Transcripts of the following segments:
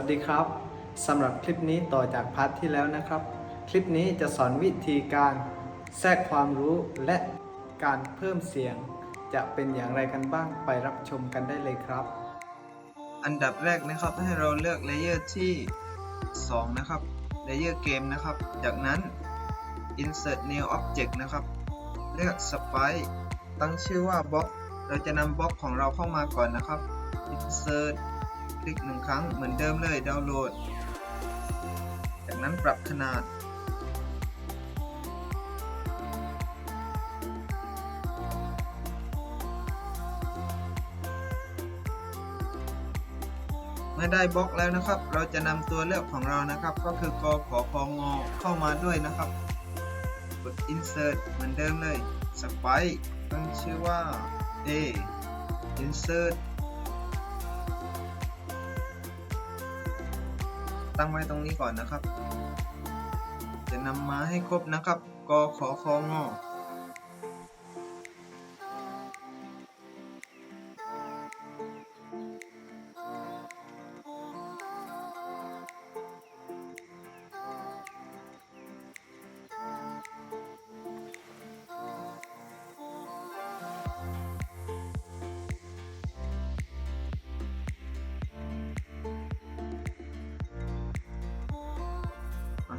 วัสดีครับสำหรับคลิปนี้ต่อจากพาร์ทที่แล้วนะครับ คลิปนี้จะสอนวิธีการแทรกความรู้และการเพิ่มเสียง จะเป็นอย่างไรกันบ้างไปรับชมกันได้เลยครับ อันดับแรกนะครับให้เราเลือกเลเยอร์ที่ 2 นะครับเลเยอร์เกมนะครับ จากนั้น insert new object นะครับ เลือก spike ตั้งชื่อว่า box เราจะนำบล็อกของเราเข้ามาก่อนนะครับ insert คลิกหนึ่งครั้งเหมือนเดิมเลยดาวน์โหลด จากนั้นปรับขนาด เมื่อได้บล็อกแล้วนะครับ เราจะนำตัวเลือกของเรานะครับ ก็คือกขอพองอเข้ามาด้วยนะครับ กด insert เหมือนเดิมเลย spike ตั้งชื่อว่า a insert ตั้งไว้ตรงนี้ก่อนนะครับ จะนำมาให้ครบนะครับ กขอคองอ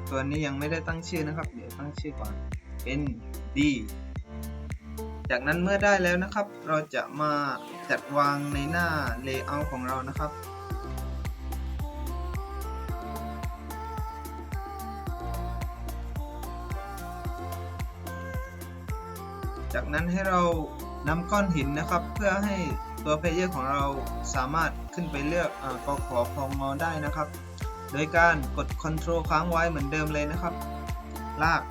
ตัวนี้ยังไม่ได้ตั้งชื่อนะครับ เดี๋ยวตั้งชื่อก่อนเป็น D จากนั้นเมื่อได้แล้วนะครับ เราจะมาจัดวางในหน้า Layout ของเรานะครับ จากนั้นให้เรานำก้อนหินนะครับ เพื่อให้ตัวเพลเยอร์ของเราสามารถขึ้นไปเลือกอากอขอพองอได้นะครับ โดยการกด Ctrl ค้างไว้เหมือนเดิมเลยนะครับ ลาก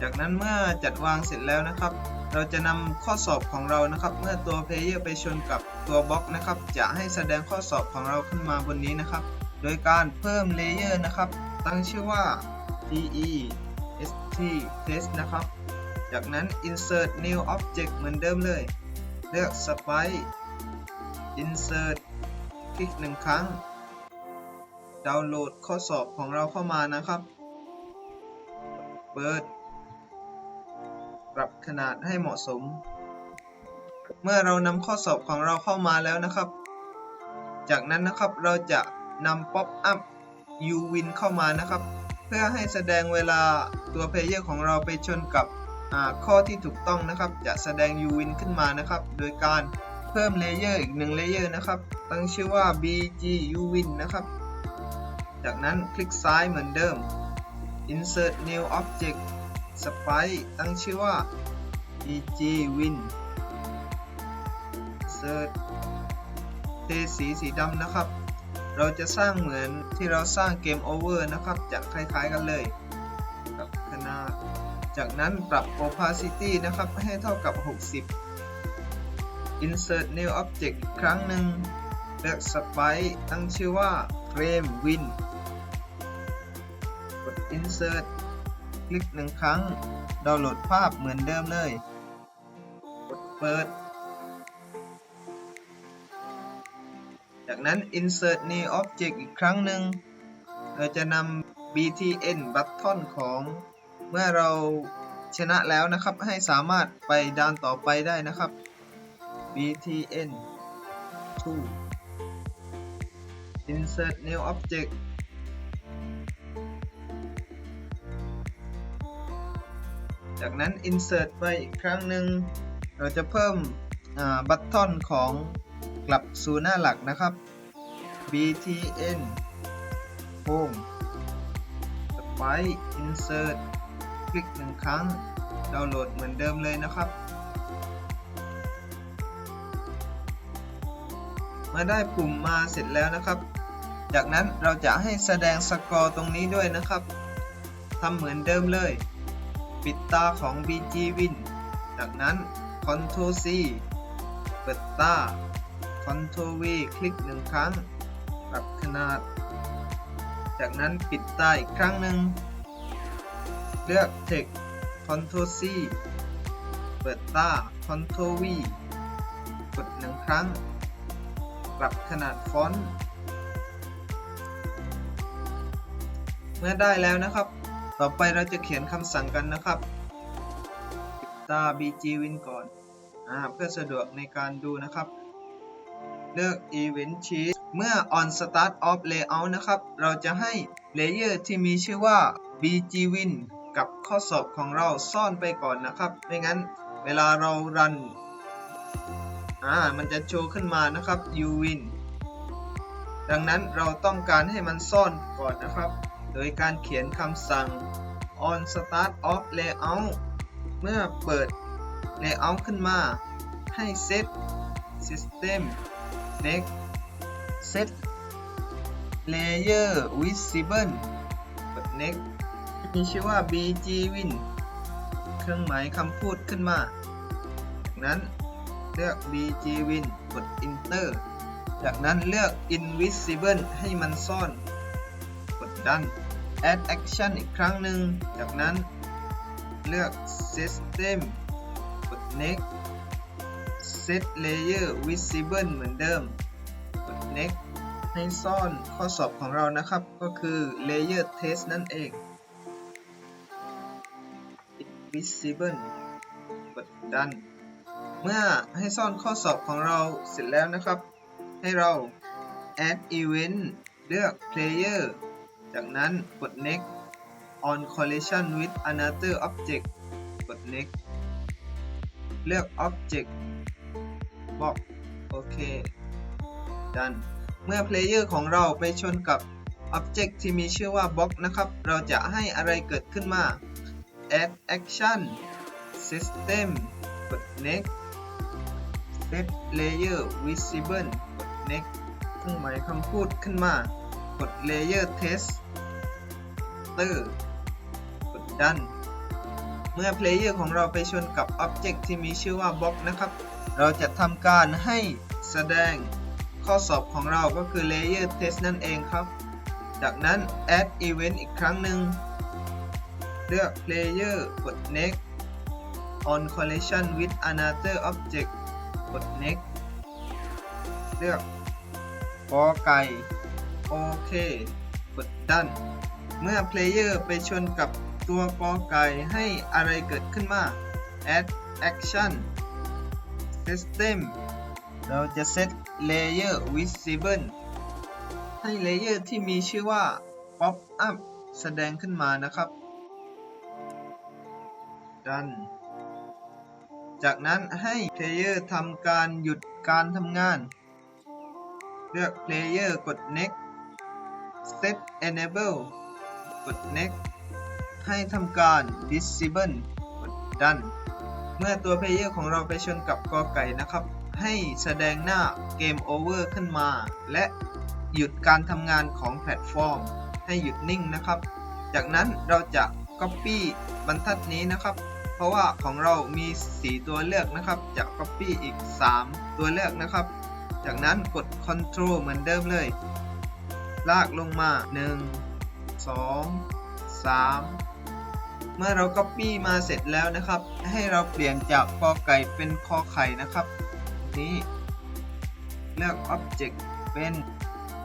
จากนั้นเมื่อจัดวางเสร็จแล้วนะครับ เราจะนำข้อสอบของเรานะครับ เมื่อตัวเพลเยอร์ไปชนกับตัวบล็อกนะครับ จะให้แสดงข้อสอบของเราขึ้นมาบนนี้นะครับ โดยการเพิ่มเลเยอร์นะครับ ตั้งชื่อว่า te st test นะครับ จากนั้น insert new object เหมือนเดิมเลย เลือก spike insert คลิกหนึ่งครั้ง ดาวน์โหลดข้อสอบของเราเข้ามานะครับ เปิด ปรับขนาดให้เหมาะสม เมื่อเรานำข้อสอบของเราเข้ามาแล้วนะครับ จากนั้นนะครับเราจะนำ pop up uwin เข้ามานะครับ เพื่อให้แสดงเวลาตัวเพลเยอร์ของเราไปชนกับข้อที่ถูกต้องนะครับ จะแสดง uwin ขึ้นมานะครับ โดยการ เพิ่มเลเยอร์อีกหนึ่งเลเยอร์นะครับ ตั้งชื่อว่า bg uwin นะครับ จากนั้นคลิกซ้ายเหมือนเดิม insert new object spike ตั้งชื่อว่า bg win insert เทสีสีดำนะครับ เราจะสร้างเหมือนที่เราสร้างเกมโอเวอร์นะครับ จะคล้ายๆกันเลยกับขนาด จากนั้นปรับ opacity นะครับให้เท่ากับ 60 insert new object อีกครั้งหนึ่งเลือก spike ตั้งชื่อว่า frame win กด insert คลิกหนึ่งครั้ง ดาวน์โหลดภาพเหมือนเดิมเลย กดเปิด จากนั้น insert new object อีกครั้งหนึ่งเราจะนำ btn button ของเมื่อเราชนะแล้วนะครับ ให้สามารถไปด้านต่อไปได้นะครับ btn 2 insert new object จากนั้น insert ไปอีกครั้งหนึ่ง เราจะเพิ่มบัตทอนของกลับสู่หน้าหลักนะครับ btn home spike insert คลิกหนึ่งครั้ง ดาวน์โหลดเหมือนเดิมเลยนะครับ เมื่อได้ปุ่มมาเสร็จแล้วนะครับ จากนั้นเราจะให้แสดงสกอร์ตรงนี้ด้วยนะครับทำเหมือนเดิมเลย ปิดตาของ BG Win จากนั้น Ctrl C เปิดตา Ctrl V คลิกหนึ่งครั้ง ปรับขนาด จากนั้นปิดตาอีกครั้งหนึ่ง เลือก Text Ctrl C เปิดตา Ctrl V กดหนึ่งครั้ง ปรับขนาดฟอนต์ เมื่อได้แล้วนะครับ ต่อไปเราจะเขียนคำสั่งกันนะครับปิดตา bgwin ก่อนอเพื่อสะดวกในการดูนะครับ เลือก event sheet เมื่อ on start of layout นะครับ เราจะให้เลเยอร์ที่มีชื่อว่า bgwin กับข้อสอบของเราซ่อนไปก่อนนะครับ ไม่งั้นเวลาเรารัน อ่ามันจะโชว์ขึ้นมานะครับ you win ดังนั้นเราต้องการให้มันซ่อนก่อนนะครับ โดยการเขียนคำสั่ง on start of layout เมื่อเปิด layout ขึ้นมา ให้ set system next set layer visible กด next มีชื่อว่า bgwin เครื่องหมายคำพูดขึ้นมาจากนั้น เลือก bgwin กด enter จากนั้นเลือก invisible ให้มันซ่อน กดดัน add action อีกครั้งหนึ่ง จากนั้นเลือก system กด next set layer visible เหมือนเดิม กด next ให้ซ่อนข้อสอบของเรานะครับ ก็คือ layer test นั่นเอง visible กดดัน เมื่อให้ซ่อนข้อสอบของเราเสร็จแล้วนะครับ ให้เรา add event เลือก player จากนั้นกด next on collision with another object กด next เลือก object box โอเคดันเมื่อ player ของเราไปชนกับ object ที่มีชื่อว่า box นะครับ เราจะให้อะไรเกิดขึ้นมา add action system กด next set layer visible กด next เครื่องหมายคำพูดขึ้นมากด layer test เตอร์กดดันเมื่อ player ของเราไปชนกับ object ที่มีชื่อว่า box นะครับ เราจะทำการให้แสดงข้อสอบของเราก็คือ layer test นั่นเองครับ จากนั้น add event อีกครั้งหนึ่ง เลือก player กด next on collision with another object กด next เลือกกอไก่โอเคกดดันเมื่อ player ไปชนกับตัวกอไก่ให้อะไรเกิดขึ้นมา add action system เราจะ set layer visible ให้ layer ที่มีชื่อว่า pop up แสดงขึ้นมานะครับดัน จากนั้นให้ player ทำการหยุดการทำงาน เลือก player กด next set enable กด next ให้ทำการ disable กดดันเมื่อตัว player ของเราไปชนกับกอไก่นะครับ ให้แสดงหน้า game over ขึ้นมา และหยุดการทำงานของแพลตฟอร์ม ให้หยุดนิ่งนะครับ จากนั้นเราจะ copy บรรทัดนี้นะครับ ราะว่าของเรามี 4 ตัวเลือกนะครับ จะ copy อีก 3 ตัวเลือกนะครับ จากนั้นกด Ctrl เหมือนเดิมเลย ลากลงมา 1 2 3 เมื่อเรา Copy มาเสร็จแล้วนะครับ ให้เราเปลี่ยนจากกอไก่เป็นคอไข่นะครับ นี้ เลือก Object เป็น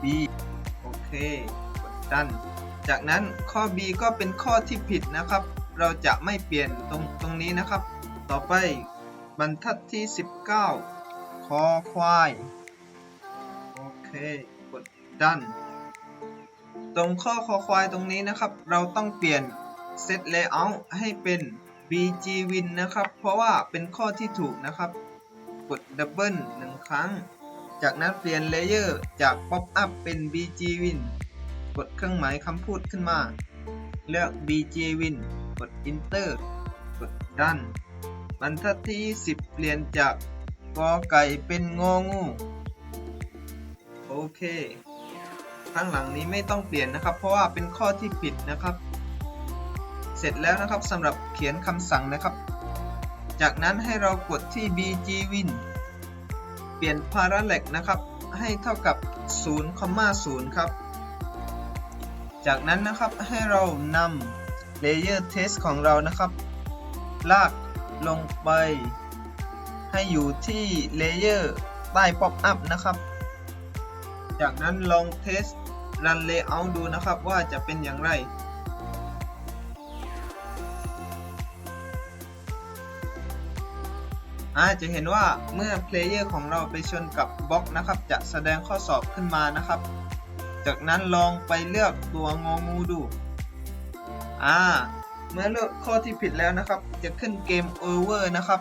B โอเค กดดัน จากนั้นข้อ B ก็เป็นข้อที่ผิดนะครับ เราจะไม่เปลี่ยนตรงตรงนี้นะครับ ต่อไปบรรทัดที่ 19 คอควาย โอเค กดดัน ตรงข้อคอควายตรงนี้นะครับ เราต้องเปลี่ยน set layout ให้เป็น bgwin นะครับ เพราะว่าเป็นข้อที่ถูกนะครับ กดดับเบิลหนึ่งครั้ง จากนั้นเปลี่ยนเลเยอร์จาก pop up เป็น bgwin กดเครื่องหมายคำพูดขึ้นมา เลือก bgwin กด enter กด run บรรทัดที่ 10 เปลี่ยนจากกอไก่เป็นงองู โอเค ข้างหลังนี้ไม่ต้องเปลี่ยนนะครับ เพราะว่าเป็นข้อที่ผิดนะครับ เสร็จแล้วนะครับสำหรับเขียนคำสั่งนะครับ จากนั้นให้เรากดที่ bgwin เปลี่ยน parallax นะครับ ให้เท่ากับ0,0ครับ จากนั้นนะครับให้เรานำ layer test ของเรานะครับ ลากลงไป ให้อยู่ที่ layer ใต้ป๊อปอัพนะครับ จากนั้นลองเทสรันเลเยอร์ดูนะครับว่าจะเป็นอย่างไรอาจะเห็นว่าเมื่อเพลเยอร์ของเราไปชนกับบล็อกนะครับ จะแสดงข้อสอบขึ้นมานะครับ จากนั้นลองไปเลือกตัวงองูดู อ่า เมื่อเลือกข้อที่ผิดแล้วนะครับ จะขึ้นเกมโอเวอร์นะครับ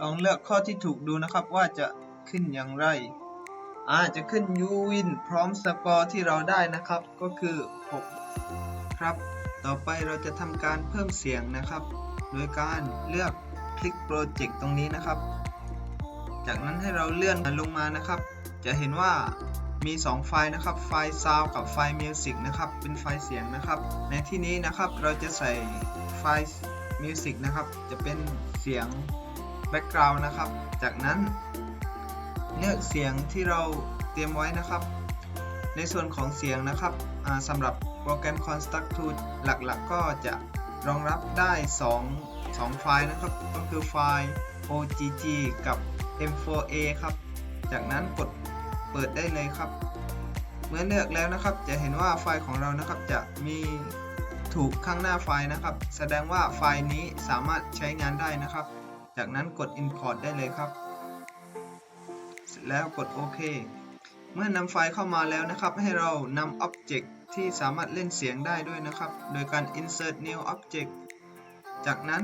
ลองเลือกข้อที่ถูกดูนะครับว่าจะขึ้นอย่างไร อาจะขึ้น u win พร้อมสกอร์ที่เราได้นะครับ ก็คือ 6 ครับ ต่อไปเราจะทำการเพิ่มเสียงนะครับ โดยการเลือกคลิกโปรเจกต์ตรงนี้นะครับ จากนั้นให้เราเลื่อนลงมานะครับ จะเห็นว่ามี 2 ไฟล์นะครับ ไฟล์ Sound กับไฟล์ Music นะครับ เป็นไฟล์เสียงนะครับ ในที่นี้นะครับเราจะใส่ไฟล์ Music นะครับ จะเป็นเสียง Background นะครับ จากนั้นเลือกเสียงที่เราเตรียมไว้นะครับ ในส่วนของเสียงนะครับสำหรับโปรแกรม Construct Tool หลักๆ ก็จะรองรับได้ 2 2 ไฟล์นะครับ ก็คือไฟล์ OGG กับ M4A ครับ จากนั้นกดเปิดได้เลยครับ เมื่อเลือกแล้วนะครับ จะเห็นว่าไฟล์ของเรานะครับจะมีถูกข้างหน้าไฟล์นะครับ แสดงว่าไฟล์นี้สามารถใช้งานได้นะครับ จากนั้นกด Import ได้เลยครับ แล้วกดโอเค เมื่อนำไฟล์เข้ามาแล้วนะครับ ให้เรานำ Object ที่สามารถเล่นเสียงได้ด้วยนะครับ โดยการ Insert New Object จากนั้น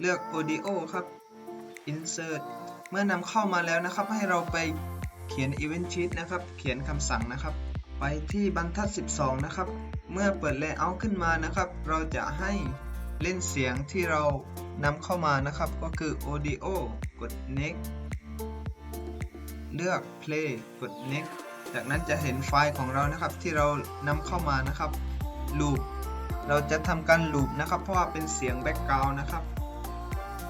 เลือก Audio ครับ Insert เมื่อนำเข้ามาแล้วนะครับ ให้เราไปเขียน Event Sheet นะครับ เขียนคำสั่งนะครับ ไปที่บรรทัด 12 นะครับ เมื่อเปิด Layout ขึ้นมานะครับ เราจะให้เล่นเสียงที่เรานำเข้ามานะครับ ก็คือ Audio กด Next เลือก Play กด Next จากนั้นจะเห็นไฟล์ของเรานะครับที่เรานำเข้ามานะครับ Loop เราจะทำการ Loop นะครับ เพราะว่าเป็นเสียง Background นะครับ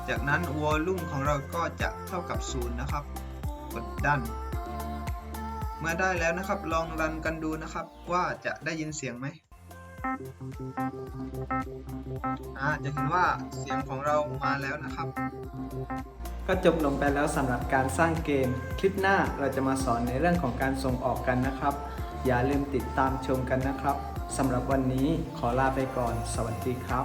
จากนั้น Volume ของเราก็จะเท่ากับ 0 นะครับ กดดัน เมื่อได้แล้วนะครับ ลองรันกันดูนะครับ ว่าจะได้ยินเสียงไหมจะเห็นว่าเสียงของเรามาแล้วนะครับ ก็จบลงไปแล้วสำหรับการสร้างเกม คลิปหน้าเราจะมาสอนในเรื่องของการส่งออกกันนะครับ อย่าลืมติดตามชมกันนะครับสำหรับวันนี้ขอลาไปก่อน สวัสดีครับ